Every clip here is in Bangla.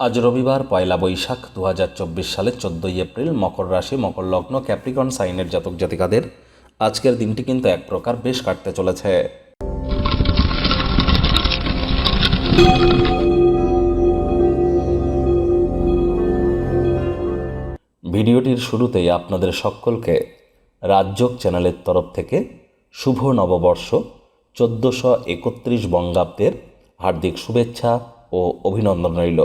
আজ রবিবার, পয়লা বৈশাখ দু হাজার চব্বিশ সালের চোদ্দোই এপ্রিল, মকর রাশি, মকর লগ্ন, ক্যাপ্রিকন, সাইনের জাতক জাতিকাদের আজকের দিনটি কিন্তু এক প্রকার বেশ কাটতে চলেছে। ভিডিওটির শুরুতেই আপনাদের সকলকে রাজযোগ চ্যানেলের তরফ থেকে শুভ নববর্ষ, চোদ্দোশো একত্রিশ বঙ্গাব্দের হার্দিক শুভেচ্ছা ও অভিনন্দন রইল।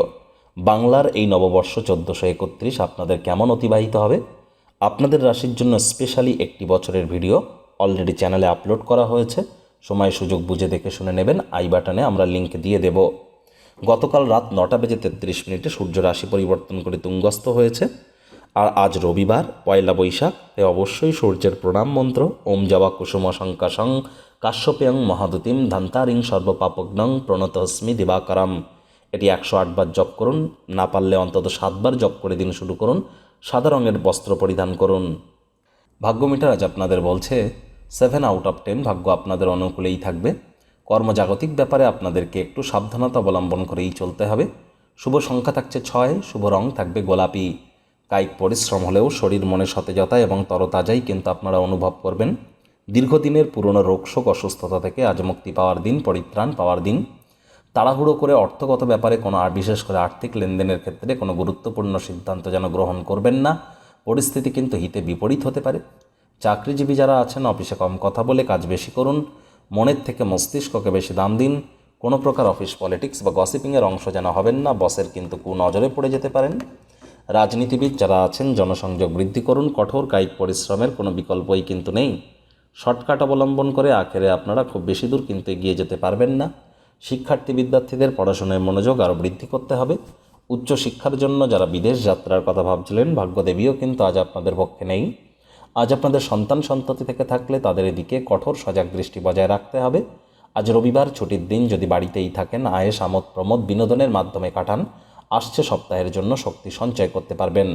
বাংলার এই নববর্ষ চোদ্দোশো একত্রিশ আপনাদের কেমন অতিবাহিত হবে? আপনাদের রাশির জন্য স্পেশালি একটি বছরের ভিডিও অলরেডি চ্যানেলে আপলোড করা হয়েছে। সময় সুযোগ বুঝে দেখে শুনে নেবেন। আই বাটনে আমরা লিঙ্ক দিয়ে দেব। গতকাল রাত নটা বেজে তেত্রিশ মিনিটে সূর্য রাশি পরিবর্তন করে তুঙ্গস্থ হয়েছে। আর আজ রবিবার, পয়লা বৈশাখ, এ অবশ্যই সূর্যের প্রণাম মন্ত্র। ওম জবা কুসুম শঙ্কাশং, কাশ্যপেয়ং মহাদুতিম, ধান্তারিং সর্বপাপগ্নং প্রণতস্মি দিবাকরম। এটি একশো আটবার জপ করুন, না পারলে অন্তত সাতবার জপ করে দিন শুরু করুন, সাদা রঙের বস্ত্র পরিধান করুন। ভাগ্য মিটার আজ আপনাদের বলছে সেভেন আউট অফ টেন ভাগ্য আপনাদের অনুকূলেই থাকবে। কর্মজাগতিক ব্যাপারে আপনাদেরকে একটু সাবধানতা অবলম্বন করেই চলতে হবে। শুভ সংখ্যা থাকছে ছয়, শুভ রং থাকবে গোলাপি। কায়িক পরিশ্রম হলেও শরীর মনে সতেজতা এবং তরতাজাই কিন্তু আপনারা অনুভব করবেন। দীর্ঘদিনের পুরনো রোগশোক অসুস্থতা থেকে আজ মুক্তি পাওয়ার দিন, পরিত্রাণ পাওয়ার দিন। তাড়াহুড়ো করে অর্থগত ব্যাপারে কোনো আর বিশেষ করে আর্থিক লেনদেনের ক্ষেত্রে কোনো গুরুত্বপূর্ণ সিদ্ধান্ত যেন গ্রহণ করবেন না। পরিস্থিতি কিন্তু হিতে বিপরীত হতে পারে। চাকরিজীবী যারা আছেন, অফিসে কম কথা বলে কাজ বেশি করুন। মনের থেকে মস্তিষ্ককে বেশি দাম দিন। কোনো প্রকার অফিস পলিটিক্স বা গসিপিংয়ের অংশ যেন হবেন না, বসের কিন্তু কুনজরে পড়ে যেতে পারেন। রাজনীতিবিদ যারা আছেন, জনসংযোগ বৃদ্ধি করুন। কঠোর কায়িক পরিশ্রমের কোনো বিকল্পই কিন্তু নেই। শর্টকাট অবলম্বন করে আখেরে আপনারা খুব বেশি দূর কিন্তু এগিয়ে যেতে পারবেন না। শিক্ষার্থী বিদ্যার্থীদের পড়াশোনায় মনোযোগ আরও বৃদ্ধি করতে হবে। উচ্চশিক্ষার জন্য যারা বিদেশ যাত্রার কথা ভাবছিলেন, ভাগ্যদেবীও কিন্তু আজ আপনাদের পক্ষে নেই। আজ আপনাদের সন্তান সন্ততি থেকে থাকলে তাদের এদিকে কঠোর সজাগ দৃষ্টি বজায় রাখতে হবে। আজ রবিবার ছুটির দিন যদি বাড়িতেই থাকেন, আয়েস, আমোদ, প্রমোদ বিনোদনের মাধ্যমে কাটান, আসছে সপ্তাহের জন্য শক্তি সঞ্চয় করতে পারবেন।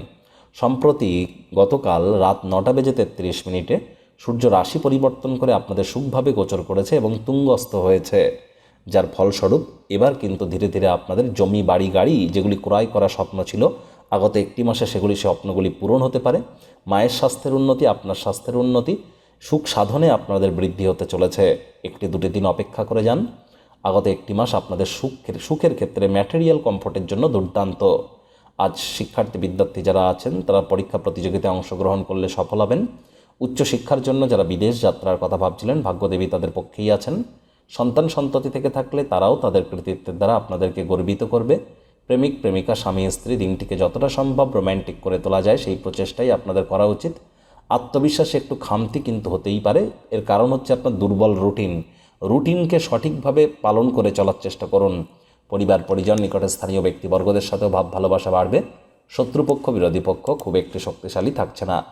সম্প্রতি গতকাল রাত নটা বেজে তেত্রিশ মিনিটে সূর্য রাশি পরিবর্তন করে আপনাদের সুখভাবে গোচর করেছে এবং তুঙ্গস্থ হয়েছে। যার ফলস্বরূপ এবার কিন্তু ধীরে ধীরে আপনাদের জমি, বাড়ি, গাড়ি যেগুলি ক্রয় করা স্বপ্ন ছিল, আগত একটি মাসে সেগুলি স্বপ্নগুলি পূরণ হতে পারে। মায়ের স্বাস্থ্যের উন্নতি, আপনার স্বাস্থ্যের উন্নতি, সুখ সাধনে আপনাদের বৃদ্ধি হতে চলেছে। একটি দুটি দিন অপেক্ষা করে যান। আগত একটি মাস আপনাদের সুখের সুখের ক্ষেত্রে ম্যাটেরিয়াল কমফোর্টের জন্য দুর্দান্ত। আজ শিক্ষার্থী, বিদ্যার্থী যারা আছেন, তারা পরীক্ষা প্রতিযোগিতায় অংশগ্রহণ করলে সফল হবেন। উচ্চশিক্ষার জন্য যারা বিদেশ যাত্রার কথা ভাবছিলেন, ভাগ্যদেবী তাদের পক্ষেই আছেন। সন্তান সন্ততি থেকে থাকলে তারাও তাদের কৃতিত্বের দ্বারা আপনাদেরকে গর্বিত করবে। প্রেমিক, প্রেমিকা, স্বামী, স্ত্রী, দিনটিকে যতটা সম্ভব রোম্যান্টিক করে তোলা যায়, সেই প্রচেষ্টাই আপনাদের করা উচিত। আত্মবিশ্বাসে একটু খামতি কিন্তু হতেই পারে। এর কারণ হচ্ছে আপনার দুর্বল রুটিন। রুটিনকে সঠিকভাবে পালন করে চলার চেষ্টা করুন। পরিবার, পরিজন, নিকটে স্থানীয় ব্যক্তিবর্গদের সাথেও ভাব ভালোবাসা বাড়বে। শত্রুপক্ষ, বিরোধী পক্ষ খুব একটি শক্তিশালী থাকছে না।